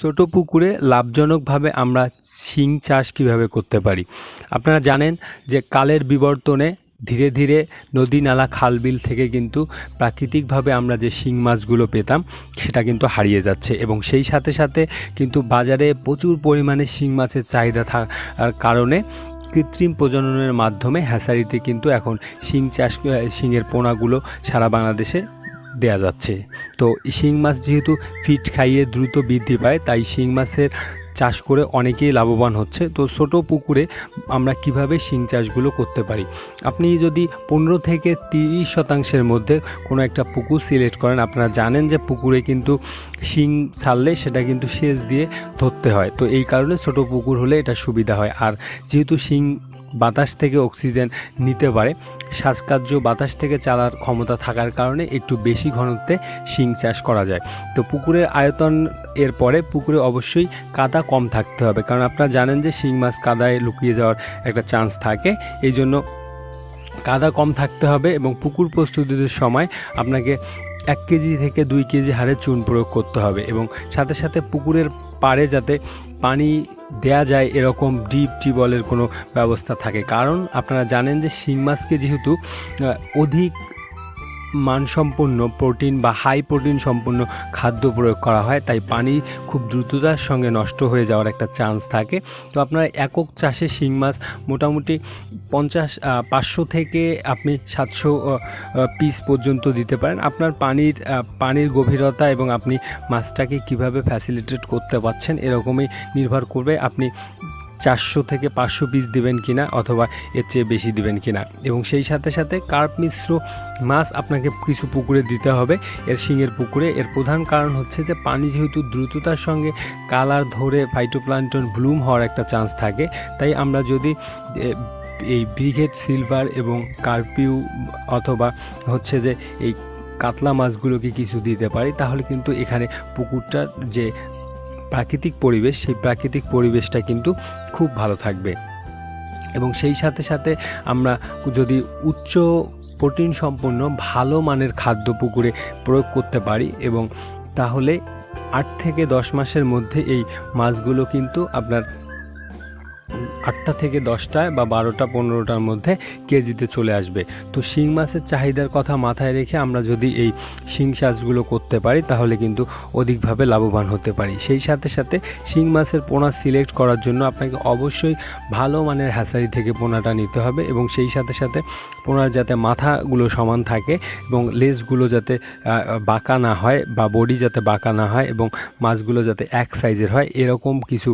ছোট পুকুরে লাভজনকভাবে আমরা শিং চাষ কীভাবে করতে পারি? আপনারা জানেন যে কালের বিবর্তনে ধীরে ধীরে নদী নালা খাল বিল থেকে কিন্তু প্রাকৃতিকভাবে আমরা যে শিং মাছগুলো পেতাম, সেটা কিন্তু হারিয়ে যাচ্ছে এবং সেই সাথে সাথে কিন্তু বাজারে প্রচুর পরিমাণে শিং মাছের চাহিদা থাকার কারণে কৃত্রিম প্রজননের মাধ্যমে হ্যাসারিতে কিন্তু এখন শিং চাষ শিংয়ের পোনাগুলো সারা বাংলাদেশে দেয়া যাচ্ছে। তো শিং মাছ যেহেতু ফিট খাইয়ে দ্রুত বৃদ্ধি পায়, তাই শিং মাছের চাষ করে অনেকেই লাভবান হচ্ছে। তো ছোট পুকুরে আমরা কীভাবে শিং চাষগুলো করতে পারি? আপনি যদি পনেরো থেকে তিরিশ শতাংশের মধ্যে কোনো একটা পুকুর সিলেক্ট করেন, আপনারা জানেন যে পুকুরে কিন্তু শিং ছাড়লে সেটা কিন্তু সেচ দিয়ে ধরতে হয়। তো এই কারণে ছোট পুকুর হলে এটা সুবিধা হয়। আর যেহেতু শিং বাতাস থেকে অক্সিজেন নিতে পারে। শ্বাসকার্য বাতাস থেকে চালার ক্ষমতা থাকার কারণে একটু বেশি ঘনত্বে শিং চাষ করা যায়। তো পুকুরের আয়তন এর পরে পুকুরে অবশ্যই কাদা কম থাকতে হবে। কারণ আপনারা জানেন যে শিং মাছ কাদায় লুকিয়ে যাওয়ার একটা চান্স থাকে। এই জন্য কাদা কম থাকতে হবে এবং পুকুর প্রস্তুতির সময় আপনাকে এক কেজি থেকে দুই কেজি হারে চুন প্রয়োগ করতে হবে এবং সাথে সাথে পুকুরের পাড়ে যাতে পানি দেয়া যায় এরকম ডিপ টিউবওয়েলের কোনো ব্যবস্থা থাকে। কারণ আপনারা জানেন যে শিং মাছকে যেহেতু অধিক মানসম্পন্ন প্রোটিন বা হাই প্রোটিন সম্পন্ন খাদ্য প্রয়োগ করা হয়, তাই পানি খুব দ্রুততার সঙ্গে নষ্ট হয়ে যাওয়ার একটা চান্স থাকে। তো আপনার একক চাষে শিং মাছ মোটামুটি পঞ্চাশ পাঁচশো থেকে আপনি সাতশো পিস পর্যন্ত দিতে পারেন। আপনার পানির পানির গভীরতা এবং আপনি মাছটাকে কীভাবে ফ্যাসিলিটেট করতে পারছেন, এরকমই নির্ভর করবে। আপনি চারশো থেকে পাঁচশো পিস দিবেন কিনা অথবা এর চেয়ে বেশি দিবেন কিনা। এবং সেই সাথে সাথে কার্প মিশ্র মাছ আপনাকে কিছু পুকুরে দিতে হবে। এর শিঙের পুকুরে। এর প্রধান কারণ হচ্ছে যে পানি যেহেতু দ্রুততার সঙ্গে কালার ধরে ফাইটোপ্লান্টন ব্লুম হওয়ার একটা চান্স থাকে। তাই আমরা যদি এই ব্রিগেড সিলভার এবং কার্পিউ অথবা হচ্ছে যে এই কাতলা মাছগুলোকে কিছু দিতে পারি, তাহলে কিন্তু এখানে পুকুরটার যে প্রাকৃতিক পরিবেশ, সেই প্রাকৃতিক পরিবেশটা কিন্তু খুব ভালো থাকবে। এবং সেই সাথে সাথে আমরা যদি উচ্চ প্রোটিন সম্পন্ন ভালো মানের খাদ্য পুকুরে প্রয়োগ করতে পারি এবং তাহলে আট থেকে দশ মাসের মধ্যে এই মাছগুলো কিন্তু আপনার আটটা থেকে দশটায় বা বারোটা, পনেরোটার মধ্যে কেজিতে চলে আসবে। তো শিং মাছের চাহিদার কথা মাথায় রেখে আমরা যদি এই শিং চাষগুলো করতে পারি, তাহলে কিন্তু অধিকভাবে লাভবান হতে পারি। সেই সাথে সাথে শিং মাছের পোনা সিলেক্ট করার জন্য আপনাকে অবশ্যই ভালো মানের হ্যাসারি থেকে পোনাটা নিতে হবে এবং সেই সাথে সাথে পোনার যাতে মাথাগুলো সমান থাকে এবং লেজগুলো যাতে বাঁকা না হয় বা বডি যাতে বাঁকা না হয় এবং মাছগুলো যাতে এক সাইজের হয়, এরকম কিছু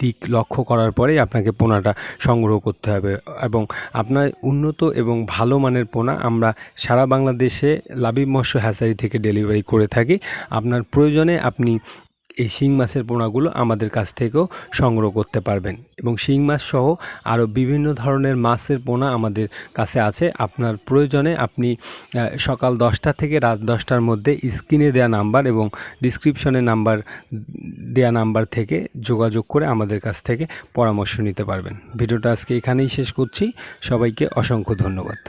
দিক লক্ষ্য করার পরেই আপনাকে পোনাটা সংগ্রহ করতে হবে। এবং আপনার উন্নত এবং ভালো মানের পোনা আমরা সারা বাংলাদেশে লাবিব মৎস্য হ্যাসারি থেকে ডেলিভারি করে থাকি। আপনার প্রয়োজনে আপনি এই শিং মাছের পোনাগুলো আমাদের কাছ থেকেও সংগ্রহ করতে পারবেন। এবং শিং মাছ সহ আরও বিভিন্ন ধরনের মাছের পোনা আমাদের কাছে আছে। আপনার প্রয়োজনে আপনি সকাল দশটা থেকে রাত দশটার মধ্যে স্ক্রিনে দেওয়া নাম্বার এবং ডিসক্রিপশনে নাম্বার দেওয়া নাম্বার থেকে যোগাযোগ করে আমাদের কাছ থেকে পরামর্শ নিতে পারবেন। ভিডিওটা আজকে এখানেই শেষ করছি। সবাইকে অসংখ্য ধন্যবাদ।